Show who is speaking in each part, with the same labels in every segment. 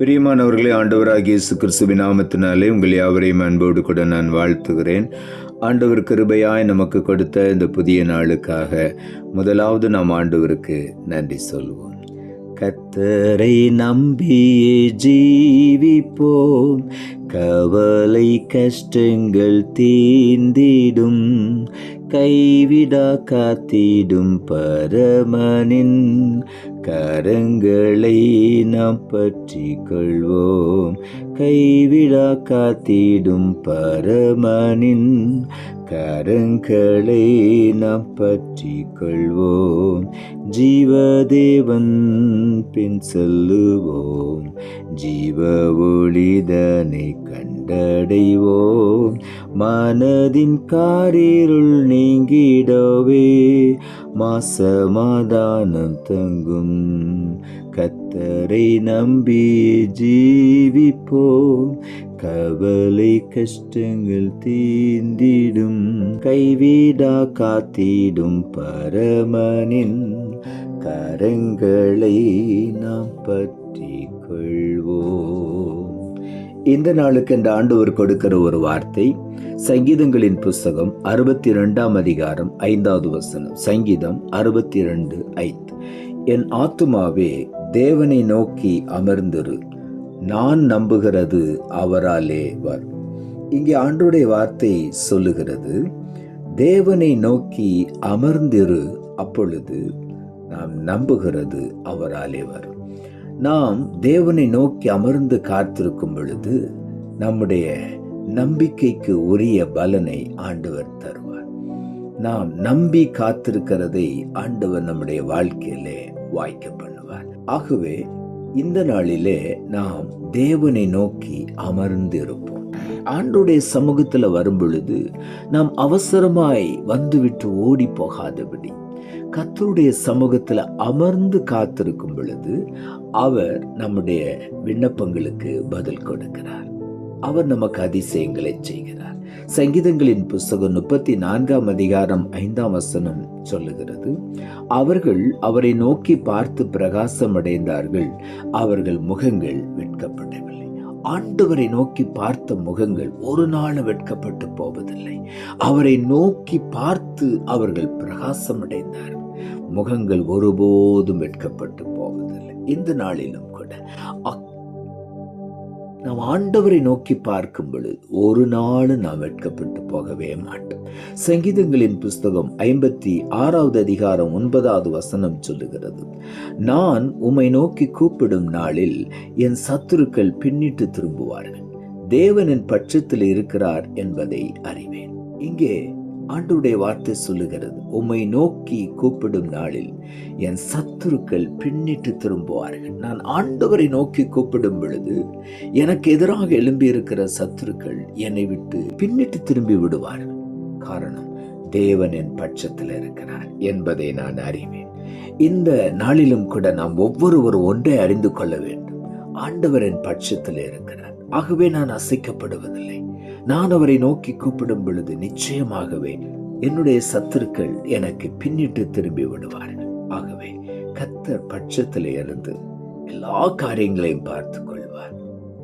Speaker 1: பிரியமானவர்களே ஆண்டவராகிய இயேசு கிறிஸ்துவின் நாமத்தினாலே உங்கள் யாவரையும் அன்போடு கூட நான் வாழ்த்துகிறேன். ஆண்டவர் கிருபையாய் நமக்கு கொடுத்த இந்த புதிய நாளுக்காக முதலாவது நாம் ஆண்டவருக்கு நன்றி சொல்வோம். கத்தரை நம்பியே ஜீவிப்போம் கவலை கஷ்டங்கள் தீந்திடும் கைவிடா காத்திடும் பரமனின் கரங்களை நாம் பற்றி கொள்வோம். கைவிடா காத்திடும் பரமனின் கரங்களை நாம் பற்றி கொள்வோம். ஜீவதேவன் பின் செல்லுவோம் ஜீவ ஒளிதனை கண்டடைவோம் மனதின் காரிருள் நீங்கிடவே. மாசமாதானம் தங்கும் கத்தரை நம்பி ஜீவிப்போம். கவலை கஷ்டங்கள் தீந்திடும் கைவிடா காத்திடும் பரமனின் கரங்களை நாம் பற்றி கொள்வோம். இந்த நாளுக்கு இந்த ஆண்டவர் கொடுக்கிற ஒரு வார்த்தை சங்கீதங்களின் புஸ்தகம் அறுபத்தி ரெண்டாம் அதிகாரம் ஐந்தாவது வசனம். சங்கீதம் அறுபத்தி ரெண்டு ஐந்து. என் ஆத்துமாவே தேவனை நோக்கி அமர்ந்திரு. நான் நம்புகிறது அவராலே வர் இங்கே ஆண்டுடைய வார்த்தை சொல்லுகிறது தேவனை நோக்கி அமர்ந்திரு அப்பொழுது நாம் நம்புகிறது அவராலே வரும். நாம் தேவனை நோக்கி அமர்ந்து காத்திருக்கும் பொழுது நம்முடைய நம்பிக்கைக்கு உரிய பலனை ஆண்டவர் தருவார். நாம் நம்பி காத்திருக்கிறதை ஆண்டவர் நம்முடைய வாழ்க்கையிலே வாய்க்க பண்ணுவார். ஆகவே இந்த நாளிலே நாம் தேவனை நோக்கி அமர்ந்து இருப்போம் ஆண்டுடைய சமூகத்தில் வரும் பொழுது நாம் அவசரமாய் வந்துவிட்டு ஓடி போகாதபடி கத்தருடைய சமூகத்தில் அமர்ந்து காத்திருக்கும் பொழுது அவர் நம்முடைய விண்ணப்பங்களுக்கு பதில் கொடுக்கிறார். அவர் நமக்கு அதிசயங்களை செய்கிறார். சங்கீதங்களின் புஸ்தகம் முப்பத்தி நான்காம் அதிகாரம் ஐந்தாம் வசனம் சொல்லுகிறது அவர்கள் அவரை நோக்கி பார்த்து பிரகாசம் அடைந்தார்கள் அவர்கள் முகங்கள் வெட்கப்படவில்லை ஆண்டவரை நோக்கி பார்த்த முகங்கள் ஒரு நாள் வெட்கப்பட்டு போவதில்லை. அவரை நோக்கி பார்த்து அவர்கள் பிரகாசம் முகங்கள் ஒருபோதும் வெட்கப்பட்டு போவதில்லை. இந்த நாளிலும் கூட நாம் ஆண்டவரை நோக்கி பார்க்கும் பொழுது ஒரு நாள் நாம் வெட்கப்பட்டு போகவே மாட்டோம். சங்கீதங்களின் புஸ்தகம் ஐம்பத்தி ஆறாவது அதிகாரம் ஒன்பதாவது வசனம் சொல்லுகிறது நான் உம்மை நோக்கி கூப்பிடும் நாளில் என் சத்துருக்கள் பின்னிட்டு திரும்புவார்கள். தேவனின் பட்சத்தில் இருக்கிறார் என்பதை அறிவேன். இங்கே ஆண்டுடைய வார்த்தை சொல்லுகிறது உம்மை நோக்கி கூப்பிடும் நாளில் என் சத்துருக்கள் பின்னிட்டு திரும்புவார்கள். நான் ஆண்டவரை நோக்கி கூப்பிடும் பொழுது எனக்கு எதிராக எழும்பியிருக்கிற சத்துருக்கள் என்னை விட்டு பின்னிட்டு திரும்பி விடுவார்கள். காரணம் தேவன் என் பட்சத்தில் இருக்கிறார் என்பதை நான் அறிவேன். இந்த நாளிலும் கூட நாம் ஒவ்வொருவரும் ஒன்றை அறிந்து கொள்ள வேண்டும். ஆண்டவர் என் பட்சத்தில் இருக்கிறார். ஆகவே நான் அசைக்கப்படுவதில்லை. நான் அவரை நோக்கி கூப்பிடும் பொழுது நிச்சயமாகவே என்னுடைய சத்துருக்கள் எனக்கு பின்னிட்டு திரும்பி விடுவார்கள் ஆகவே கத்தர் பட்சத்தில் இருந்து எல்லா காரியங்களையும் பார்த்து கொள்வார்.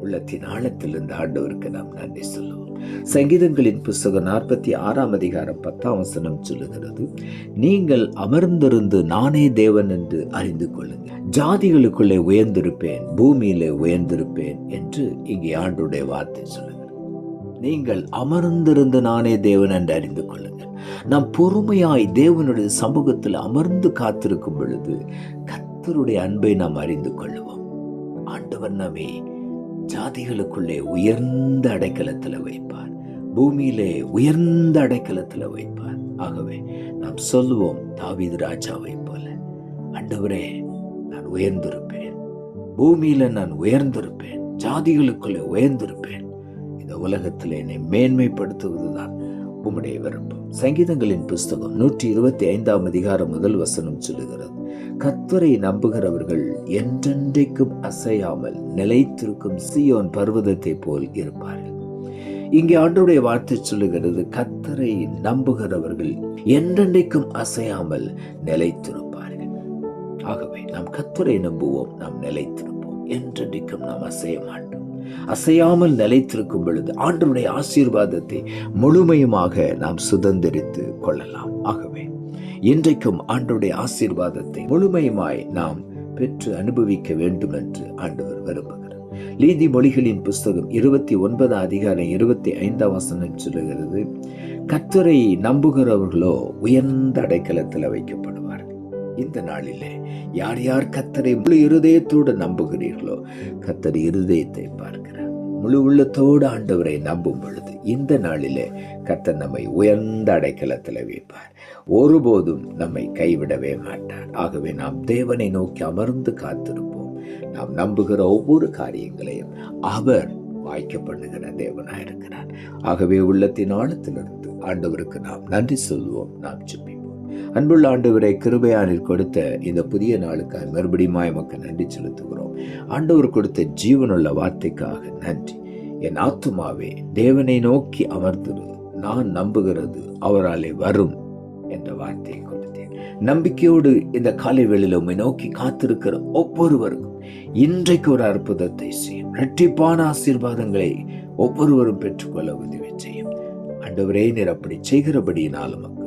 Speaker 1: உள்ளத்தின் ஆழத்திலிருந்து ஆண்டவருக்கு நாம் நன்றி சொல்லுவோம். சங்கீதங்களின் புஸ்தகம் நாற்பத்தி ஆறாம் அதிகாரம் பத்தாம் வசனம் சொல்லுகிறது நீங்கள் அமர்ந்திருந்து நானே தேவன் என்று அறிந்து கொள்ளுங்கள். ஜாதிகளுக்குள்ளே உயர்ந்திருப்பேன் பூமியிலே உயர்ந்திருப்பேன் என்று இங்கே ஆண்டுடைய வார்த்தை சொல்லுங்கள் நீங்கள் அமர்ந்திருந்து நானே தேவன் என்று அறிந்து கொள்ளுங்கள். நாம் பொறுமையாய் தேவனுடைய சமூகத்தில் அமர்ந்து காத்திருக்கும் பொழுது கத்தருடைய அன்பை நாம் அறிந்து கொள்ளுவோம். ஆண்டவர் நம்மை ஜாதிகளுக்குள்ளே உயர்ந்த அடைக்கலத்தில் வைப்பார். பூமியிலே உயர்ந்த அடைக்கலத்தில் வைப்பார். ஆகவே நாம் சொல்லுவோம் தாவீது ராஜாவை போல ஆண்டவரே நான் உயர்ந்திருப்பேன். பூமியில நான் உயர்ந்திருப்பேன். ஜாதிகளுக்குள்ளே உயர்ந்திருப்பேன். இந்த உலகத்தில் என்னை மேன்மைப்படுத்துவதுதான் உம்முடைய விருப்பம். சங்கீதங்களின் புஸ்தகம் நூற்றி இருபத்தி ஐந்தாம் அதிகாரம் முதல் வசனம் சொல்லுகிறது கத்தரை நம்புகிறவர்கள் என்றென்றைக்கும் அசையாமல் நிலைத்திருக்கும் சியோன் பர்வதத்தை போல் இருப்பார்கள். இங்கே ஆண்டுடைய வார்த்தை சொல்லுகிறது கத்தரை நம்புகிறவர்கள் என்றென்றைக்கும் அசையாமல் நிலைத்திருப்பார்கள். ஆகவே நாம் கத்தரை நம்புவோம் நாம் நிலைத்திருப்போம். என்றென்றைக்கும் நாம் அசைய மாட்டோம். அசையாமல் நிலைத்திருக்கும் பொழுது ஆண்டவருடைய ஆசீர்வாதத்தை முழுமையுமாக நாம் சுதந்திரித்து கொள்ளலாம். ஆகவே இன்றைக்கும் ஆண்டருடைய ஆசீர்வாதத்தை முழுமையுமாய் நாம் பெற்று அனுபவிக்க வேண்டும் என்று ஆண்டவர் விரும்புகிறார். நீதிமொழிகளின் புஸ்தகம் இருபத்தி ஒன்பதாம் அதிகாரம் இருபத்தி ஐந்தாம் வசனம் சொல்லுகிறது கத்தரை நம்புகிறவர்களோ உயர்ந்த அடைக்கலத்தில் வைக்கப்படும் இந்த நாளிலே யார் யார் கத்தரை முழு இருதயத்தோடு நம்புகிறீர்களோ கத்தர் இருதயத்தை பார்க்கிறார் முழு உள்ளத்தோடு ஆண்டவரை நம்பும் பொழுது இந்த நாளிலே கத்தர் நம்மை உயர்ந்த அடைக்கலத்தில் வைப்பார். ஒருபோதும் நம்மை கைவிடவே மாட்டார். ஆகவே நாம் தேவனை நோக்கி அமர்ந்து காத்திருப்போம். நாம் நம்புகிற ஒவ்வொரு காரியங்களையும் அவர் வாய்க்க பண்ணுகிற தேவனாய் இருக்கிறார் ஆகவே உள்ளத்தின் ஆழத்திலிருந்து ஆண்டவருக்கு நாம் நன்றி சொல்வோம். நாம் சுப்பி அன்புள்ள ஆண்டவரை கிருபையானில் கொடுத்த இந்த புதிய நாளுக்காக மறுபடியும் மக்கள் நன்றி செலுத்துகிறோம். ஆண்டவர் கொடுத்த ஜீவனுள்ள வார்த்தைக்காக நன்றி. என் ஆத்துமாவே தேவனை நோக்கி அமர்ந்திரு. நான் நம்புகிறது அவராலே வரும் என்ற வார்த்தையை கொடுத்தேன். நம்பிக்கையோடு இந்த காலை வேளையில் உண்மை நோக்கி காத்திருக்கிற ஒவ்வொருவருக்கும் இன்றைக்கு ஒரு அற்புதத்தை செய்யும். இரட்டிப்பான ஆசீர்வாதங்களை ஒவ்வொருவரும் பெற்றுக்கொள்ள உதவி செய்யும். அண்டவரே நீர் அப்படி செய்கிறபடியினால் மக்கள்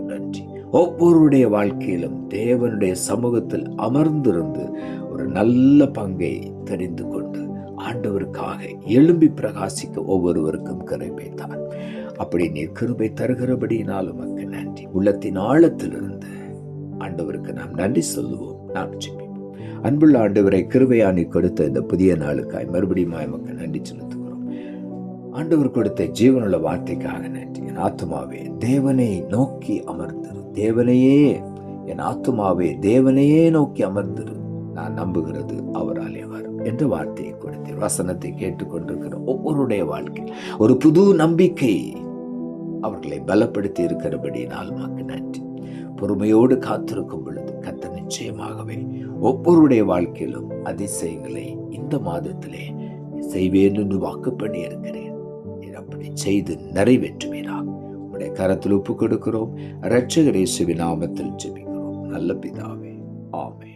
Speaker 1: ஒவ்வொருடைய வாழ்க்கையிலும் தேவனுடைய சமூகத்தில் அமர்ந்திருந்து ஒரு நல்ல பங்கை தெரிந்து கொண்டு ஆண்டவருக்காக எழும்பி பிரகாசிக்க ஒவ்வொருவருக்கும் கிருபை தான். அப்படி நீர் கிருபை தருகிறபடியினால் உமக்கு நன்றி. உள்ளத்தின் ஆழத்திலிருந்து ஆண்டவருக்கு நாம் நன்றி சொல்லுவோம் நாம் ஜெபிப்போம். அன்புள்ள ஆண்டவரை கிருபையானி கொடுத்த இந்த புதிய நாளுக்காய் மறுபடியும் எமக்கு நன்றி செலுத்துகிறோம். ஆண்டவர் கொடுத்த ஜீவனுள்ள வார்த்தைக்காக நன்றி. என் ஆத்துமாவே தேவனை நோக்கி அமர்ந்திரு. தேவனையே என் ஆத்துமாவே தேவனையே நோக்கி அமர்ந்திரு. நான் நம்புகிறது அவராலே வரும் என்ற வார்த்தையை கொடுத்தேன் வசனத்தை கேட்டுக்கொண்டிருக்கிற ஒவ்வொருடைய வாழ்க்கை ஒரு புது நம்பிக்கை அவர்களை பலப்படுத்தி இருக்கிறபடினால் மக்கு நன்றி. பொறுமையோடு காத்திருக்கும் பொழுது கத்த நிச்சயமாகவே ஒவ்வொருடைய வாழ்க்கையிலும் அதிசயங்களை இந்த மாதத்திலே செய்வேன் என்று வாக்கு பண்ணி இருக்கிறேன் அப்படி செய்து நிறைவேற்றுவீராக. உடைய கரத்தில் ஒப்பு கொடுக்கிறோம் இரட்சகர் நாமத்தில் ஜெபிக்கிறோம். நல்ல பிதாவே. ஆமை